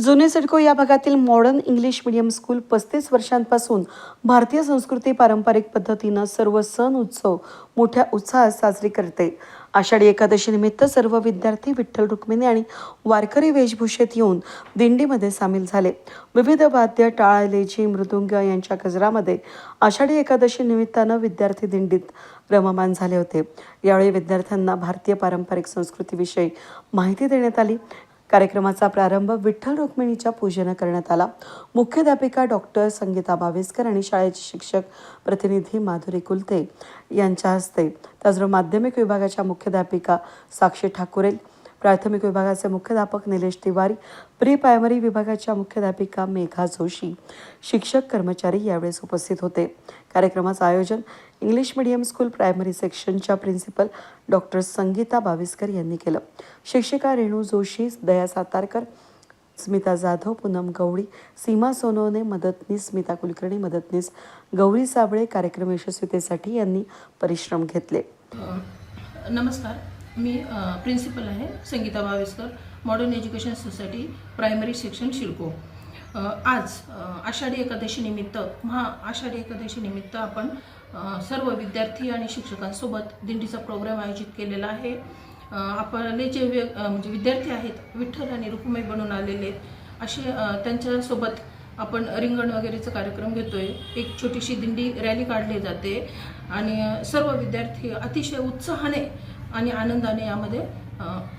जुने सिडको या भागातील मॉडर्न इंग्लिश मीडियम स्कूल पस्तीस वर्षांपासून भारतीय संस्कृती पारंपरिक पद्धतीनं सर्व सण उत्सव मोठ्या उत्साहात साजरी करते. आषाढी एकादशीनिमित्त सर्व विद्यार्थी विठ्ठल रुक्मिणी आणि वारकरी वेशभूषेत येऊन दिंडीमध्ये सामील झाले. विविध वाद्य टाळलेची मृदुंग यांच्या गजरामध्ये आषाढी एकादशी निमित्तानं विद्यार्थी दिंडीत रममान झाले होते. यावेळी विद्यार्थ्यांना भारतीय पारंपरिक संस्कृतीविषयी माहिती देण्यात आली. कार्यक्रमाचा प्रारंभ विठ्ठल रुक्मिणीच्या पूजेनं करण्यात आला. मुख्याध्यापिका डॉक्टर संगीता बावेसकर आणि शाळेचे शिक्षक प्रतिनिधी माधुरी कुलते यांच्या हस्ते. त्याचबरोबर माध्यमिक विभागाच्या मुख्याध्यापिका साक्षी ठाकुरेल प्राथमिक विभागाचे मुख्याध्यापक निलेश तिवारी प्री प्रायमरी विभागाच्या मुख्याध्यापिका मेघा जोशी शिक्षक कर्मचारी यावेळेस उपस्थित होते. कार्यक्रमाचं आयोजन इंग्लिश मीडियम स्कूल प्रायमरी सेक्शनच्या प्रिन्सिपल डॉक्टर संगीता बाविस्कर यांनी केलं. शिक्षिका रेणू जोशी दया सातारकर स्मिता जाधव पूनम गवळी सीमा सोनवणे मदतनीस स्मिता कुलकर्णी मदतनीस गौरी साबळे कार्यक्रम यशस्वीतेसाठी यांनी परिश्रम घेतले. नमस्कार. मी प्रिन्सिपल आहे Sangeeta Bhaveskar modern education society primary section CIDCO आज आषाढी एकादशीनिमित्त महा आषाढी एकादशीनिमित्त आपण सर्व विद्यार्थी आणि शिक्षकांसोबत दिंडीचा प्रोग्राम आयोजित केलेला आहे. आपले जे म्हणजे विद्यार्थी आहेत विठ्ठल आणि रुक्मय बनून आलेले असे त्यांच्यासोबत आपण रिंगण वगैरेचा कार्यक्रम घेतोय. एक छोटीशी दिंडी रॅली काढली जाते आणि सर्व विद्यार्थी अतिशय उत्साहाने आणि आनंदाने यामध्ये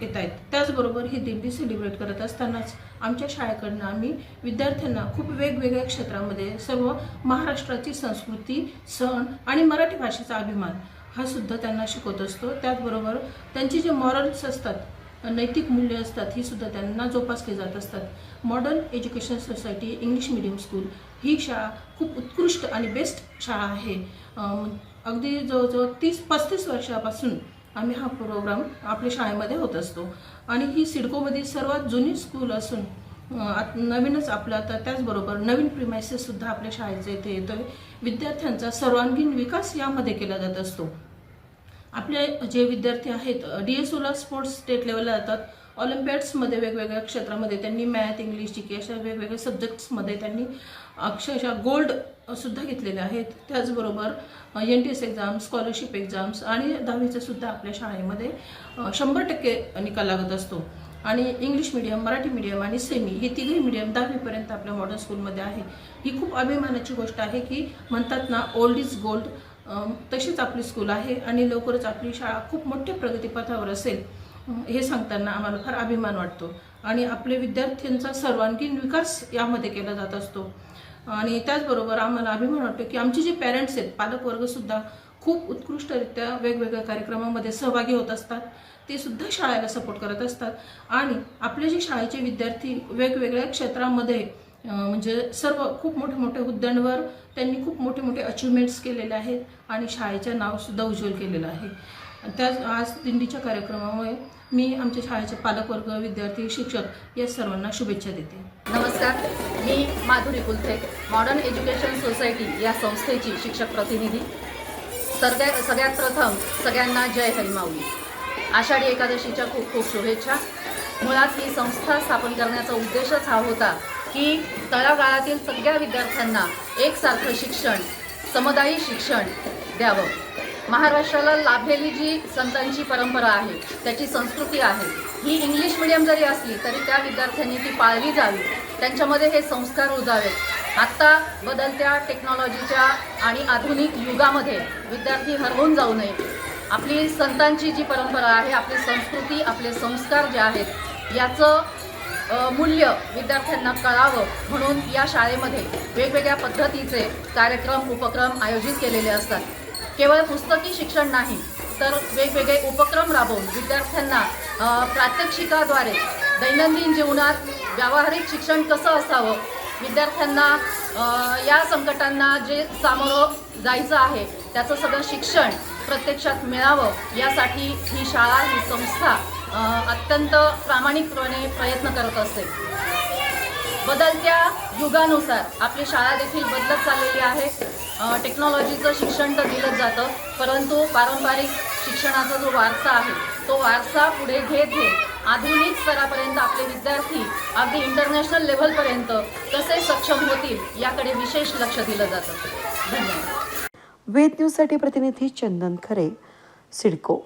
येत आहेत त्याचबरोबर ही दिंडी सेलिब्रेट करत असतानाच आमच्या शाळेकडनं आम्ही विद्यार्थ्यांना खूप वेगवेगळ्या क्षेत्रामध्ये सर्व महाराष्ट्राची संस्कृती सण आणि मराठी भाषेचा अभिमान हा सुद्धा त्यांना शिकवत असतो. त्याचबरोबर त्यांची जे मॉरल्स असतात नैतिक मूल्य असतात ही सुद्धा त्यांना जोपासली जात असतात. Modern education society English medium school ही शाळा खूप उत्कृष्ट आणि बेस्ट शाळा आहे. अगदी जवळजवळ तीस पस्तीस वर्षापासून आम्ही हा प्रोग्राम आपल्या शाळेमध्ये होत असतो. आणि ही सिडकोमधील सर्वात जुनी स्कूल असून आत- नवीनच आपलं आता त्याचबरोबर नवीन प्रिमायसेससुद्धा आपल्या शाळेचे इथे येतोय. विद्यार्थ्यांचा सर्वांगीण विकास यामध्ये केला जात असतो. आपले जे विद्यार्थी आहेत डी एस ओला स्पोर्ट्स स्टेट लेवलला जातात. ऑलिम्पियाड्समध्ये वेगवेगळ्या क्षेत्रामध्ये त्यांनी मॅथ इंग्लिश जी के अशा वेगवेगळ्या सब्जेक्ट्समध्ये त्यांनी अक्षरशः गोल्ड सुद्धा घेतलेले आहेत. त्याचबरोबर N T S exam scholarship exams आणि दहावीचासुद्धा आपल्या शाळेमध्ये शंभर टक्के निकाल लागत असतो. आणि इंग्लिश मिडियम मराठी मिडियम आणि सेमी हे तिघही मिडियम दहावीपर्यंत आपल्या मॉडर्न स्कूलमध्ये आहे. ही खूप अभिमानाची गोष्ट आहे की म्हणतात ना ओल्ड इज गोल्ड तशीच आपली स्कूल आहे आणि लवकरच आपली शाळा खूप मोठ्या प्रगतीपथावर असेल हे सांगताना आम्हाला फार अभिमान वाटतो. आणि आपले विद्यार्थ्यांचा सर्वांगीण विकास यामध्ये केला जात असतो. आणि त्याचबरोबर आम्हाला अभिमान वाटतो की आमचे जे पॅरेंट्स आहेत पालकवर्गसुद्धा खूप उत्कृष्टरित्या वेगवेगळ्या कार्यक्रमामध्ये सहभागी होत असतात. ते सुद्धा शाळेला सपोर्ट करत असतात. आणि आपले जे शाळेचे विद्यार्थी वेगवेगळ्या क्षेत्रामध्ये म्हणजे सर्व खूप मोठ्या मोठ्या हुद्द्यांवर त्यांनी खूप मोठे मोठे अचिव्हमेंट्स केलेले आहेत आणि शाळेचं नावसुद्धा उज्ज्वल केलेलं आहे. त्याच आज दिंडीच्या कार्यक्रमामुळे मी आमच्या शाळेचे पालकवर्ग विद्यार्थी शिक्षक या सर्वांना शुभेच्छा देते. नमस्कार. मी Madhuri Kulthe modern education society या संस्थेची शिक्षक प्रतिनिधी. सगळ्या सगळ्यात प्रथम सगळ्यांना जय हरिमाऊली आषाढी एकादशीच्या खूप खूप शुभेच्छा. मुळात ही संस्था स्थापन करण्याचा उद्देशच हा होता की तळागाळातील सगळ्या विद्यार्थ्यांना एकसारखं शिक्षण समदायी शिक्षण द्यावं. महाराष्ट्राला लाभलेली जी संतांची परंपरा आहे त्याची संस्कृती आहे ही इंग्लिश मिडियम जरी असली तरी त्या विद्यार्थ्यांनी ती पाळली जावी. त्यांच्यामध्ये हे संस्कार रुजावेत. आत्ता बदलत्या टेक्नॉलॉजीच्या आणि आधुनिक युगामध्ये विद्यार्थी हरवून जाऊ नये. आपली संतांची जी परंपरा आहे आपली संस्कृती आपले संस्कार जे आहेत याचं मूल्य विद्यार्थ्यांना कळावं म्हणून या शाळेमध्ये वेगवेगळ्या पद्धतीचे कार्यक्रम उपक्रम आयोजित केलेले असतात. केवळ पुस्तकी शिक्षण नाही तर वेगवेगळे उपक्रम राबवून विद्यार्थ्यांना प्रात्यक्षिकाद्वारे दैनंदिन जीवनात व्यावहारिक शिक्षण कसं असावं? विद्यार्थ्यांना या संकटांना जे सामोरं जायचं आहे त्याचं सगळं शिक्षण प्रत्यक्षात मिळावं यासाठी ही शाळा ही संस्था अत्यंत प्रामाणिकपणे प्रयत्न करत असते. बदलत्या युगानुसार आपली शाळा देखील बदलत चाललेली आहे. टेक्नॉलॉजीचं शिक्षण तर दिलंच जातं परंतु पारंपरिक शिक्षणाचा जो वारसा आहे तो वारसा पुढे घेत घेत आधुनिक स्तरापर्यंत आपले विद्यार्थी अगदी इंटरनॅशनल लेव्हलपर्यंत कसे सक्षम होतील याकडे विशेष लक्ष दिलं जातं. धन्यवाद. वेद न्यूजसाठी प्रतिनिधी चंदन खरे सिडको.